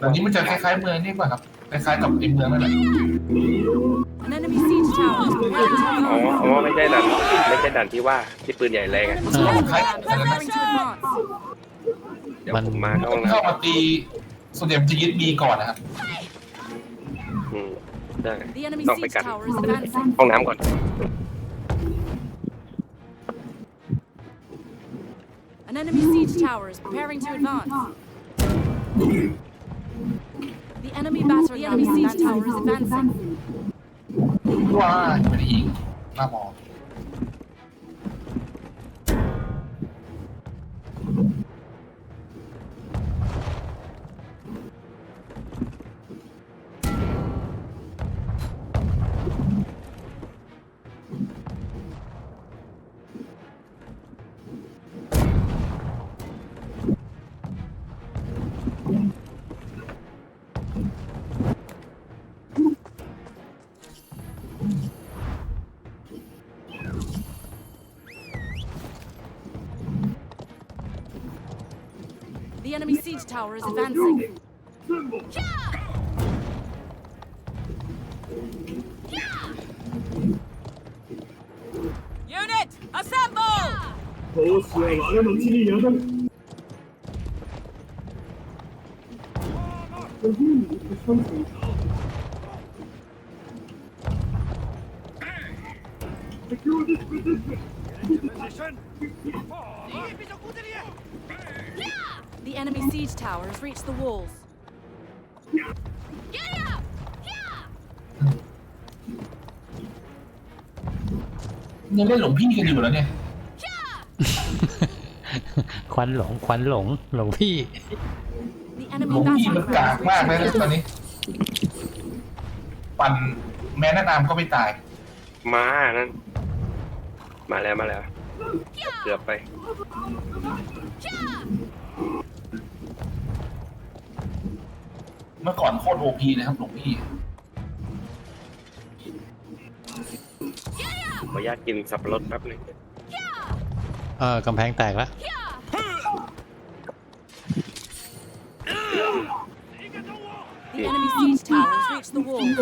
แต่นี้มันจะคล้ายๆเมืองนี่ป่ะครับ คล้ายๆกับไอ้เมืองนั่นแหละ An enemy siege tower is preparing to อ๋อ advance. อ๋อ ไม่ใช่ด่านไม่ใช่ด่านที่ว่าที่ปืนใหญ่แรงอะ Enemy เออ siege tower preparing to advance. เดี๋ยวมันผมมาเข้าห้องน้เข้ามาตีส่วนใหญ่มันจะยึดบีก่อนนะครับำอืมได้ The enemy ต้องไป siege กัน tower is advancing. ห้องน้ำก่อน An enemy siege tower is preparing to advance. The enemy battery the enemy siege tower is advancing. ว้าไม่ได้ยิงหน้ามอ The enemy siege tower is advancing. Unit, assemble! Secure this position! Position! The enemy siege tower has reached the walls. ยังเล่นหลงพี่กันอยู่แล้วเนี่ย ควันหลงควันหลงหลงพี่ The หล enemy งพี่มัน battery กาก ram มาก is เลยนะ reaching ตอนนี้ ปั่นแม้แนะนำก็ไม่ตาย มานั่น มาแล้วมาแล้ว เกือบไป เมื่อก่อนโคตรโอพีนะครับหลงพี่ขออนุญาตกินสับปะรดแป๊บหนึงเออกำแพงแตกแล้ว The enemy siege tower has reached the walls.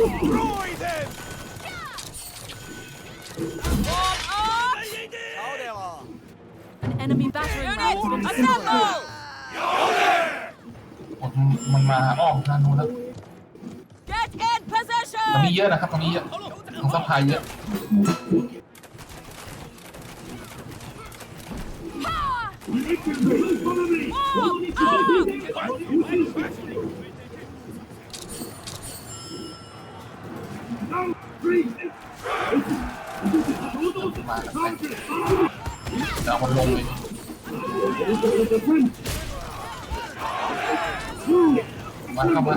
An enemy battery ram has been destroyed. มันมาอ้อมด้านนู้นแล้ว Get in ตรงนี้ position! เยอะนะครับตรงนี้เยอะตรงซัพพลายเยอะ Now, three. มาแล้วไปจะเอามันลงเลยมันเข้ามา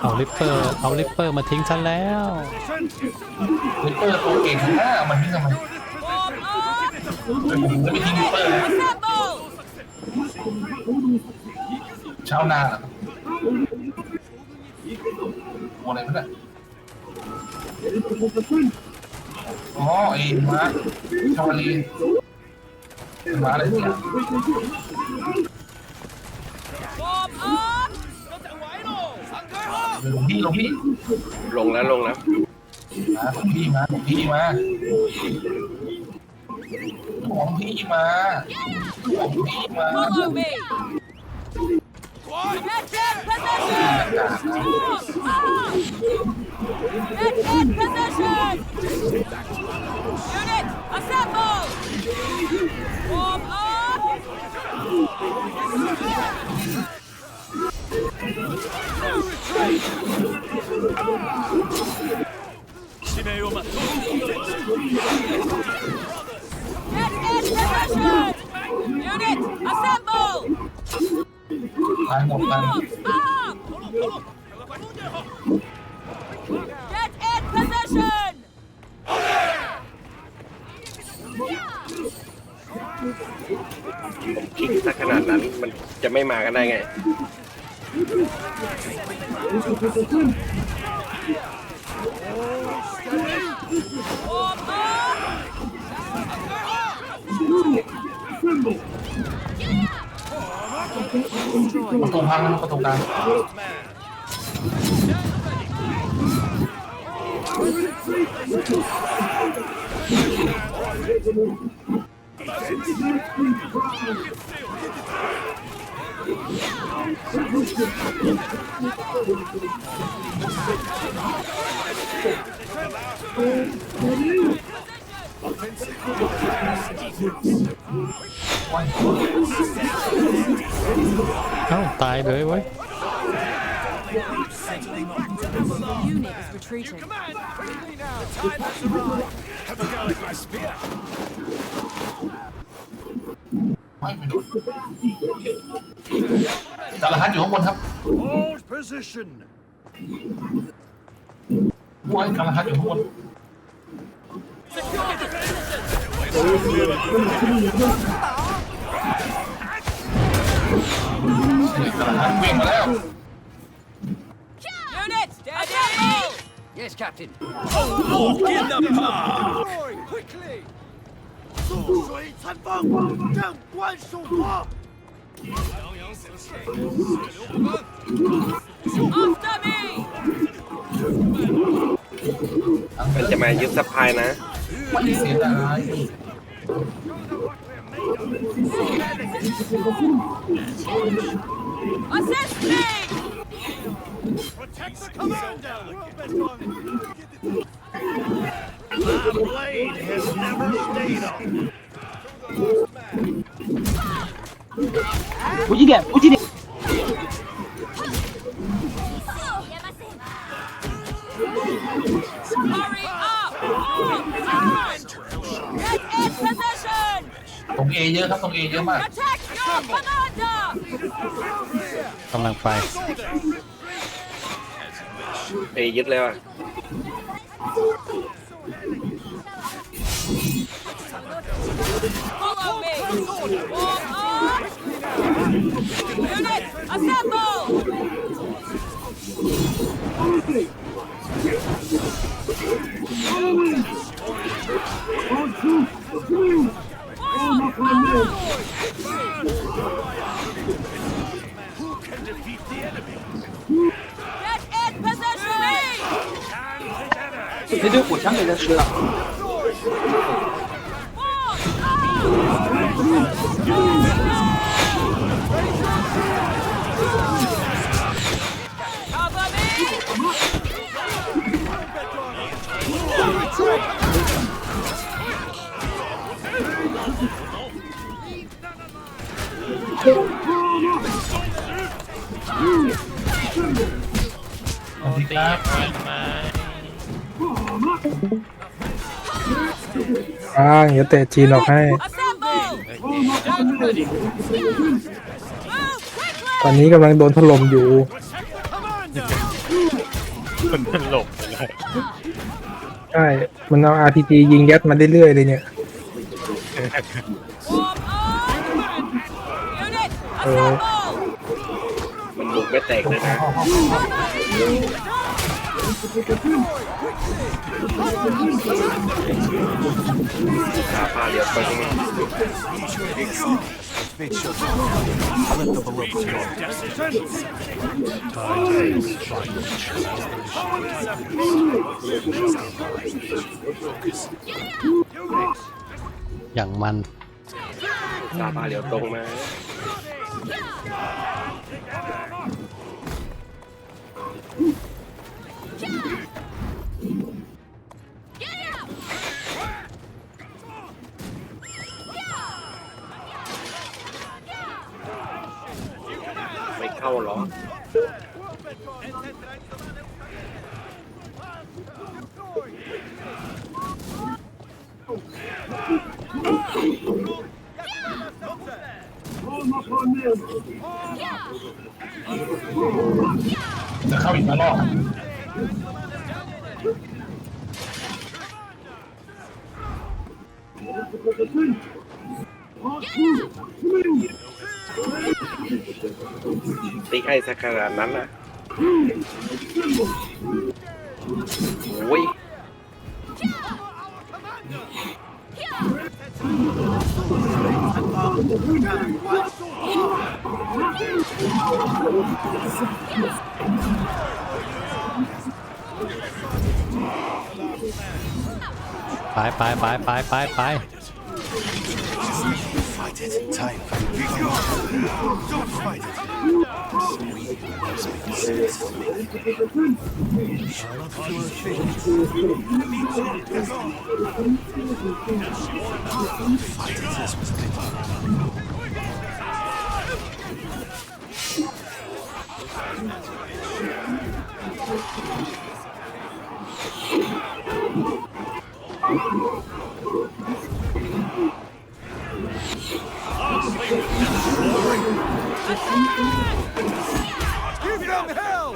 เอาลิปเปอร์เอาลิปเปอร์มาทิ้งฉันแล้วลิปเปอร์ตัวเก่งข้างหน้ามันนี่ทำไม Form up! เป็นผมจะไม่ทิ้งลิปเปอร์นะ Assemble! เช้าหน้าเหรอครับโอ้อะไรมันอะอ๋อไอ้ม้าชาวลีม้าอะไรเนี่ย Form up! หลวงพี่หลวงพี่ลงแล้วลงแล้วมาหลวงพี่มาหลวงพี่มาหลวงพี่มาหลวงพี่มา Follow me! Get in position! Get Get in position! ผมคลิกสักขนาดนั้นมันจะไม่มากันได้ไง Warm up! ประตูพังแล้วประตูกลางเอ้าตายเลยเว้ย Unit is retreating. Have a go at my spear. ไม่ไปโดนจารหัสอยู่ข้างบนครับ Hold position. ว้ายจารหัสอยู่ข้างบนจารหัส วิ่งมาแล้ว Unit, assemble! Yes, Captain. Walk in the park. Quickly. 水残风，正官守国。 After me! มันจะมายึดสะพายนะ ไม่เสียดาย Assist me! Protect the commander. My blade has never stayed เอเยอะครับตรงเอเยอะมาก Protect your commander! กำลังไปไปยึดเลยว่ะ Follow me! Warm up! Unit, assemble! together. 这堆火枪给他吃了。 Cover me! Sweet สวัสดีครับ อ่าเดี๋ยวเตะจีนออกให้ ตอนนี้กำลังโดนถล่มอยู่ Commander. ใช่ มันเอา RPG ยิงยัดมาเรื่อยๆเลยเนี่ย Warm up! Unit, assemble! มันบุกไม่แตกเลยนะ ขาผ้าเดียวไปยังไงอย่างมันขาผ้าเดียวตรงมา เข้าหรอ Warm up จะเข้าอีกมารอบ ติ๊กให้สักขนาดนั้นนะโอ้ยไปไปไปไปไปไป Fight it. Time. Don't fight it. Attack! Them hell!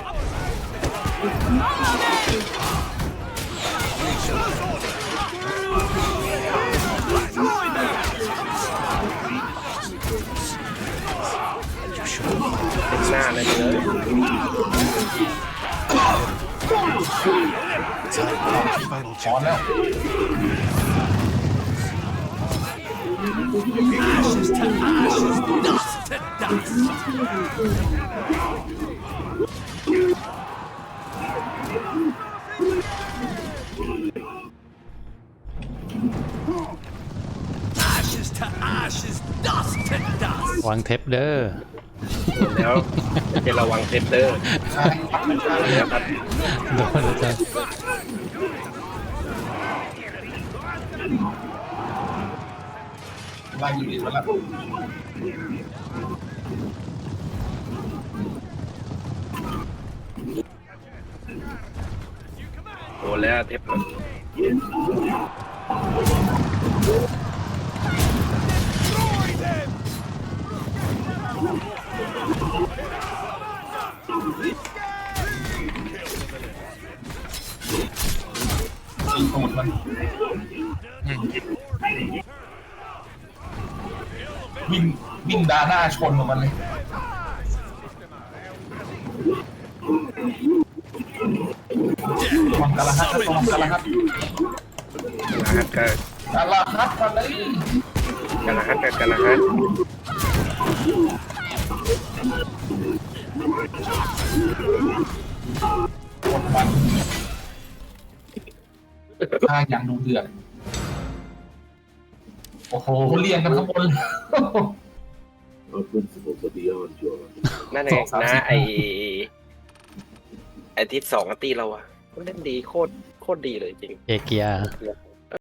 เป็นหน้าเลยเลย Time for the final ช้อน check. แล้ว วางเทปเด้อแล้วจะระวังเซตเตอร์ใช่นะครับโดนแล้วจ้ะไล่อยู่ดีมาแล้วโดนแล้วเทป ตีตูดมันอืมวิ่งวิ่งดาหน้าชนกับมันเลยมังกรฮัทตัวมังกรฮัทกาฮัตกับกาลาฮัทมาเลยกาลาฮัตกับกาลาฮัต ท่าอย่างดูเดือดโอ้โหเรียงกันข้างบน Our principles are beyond your นั่นเองนะไอไอทิศสองตีเราอะเล่นดีโคตรโคตรดีเลยจริง เอเกียเ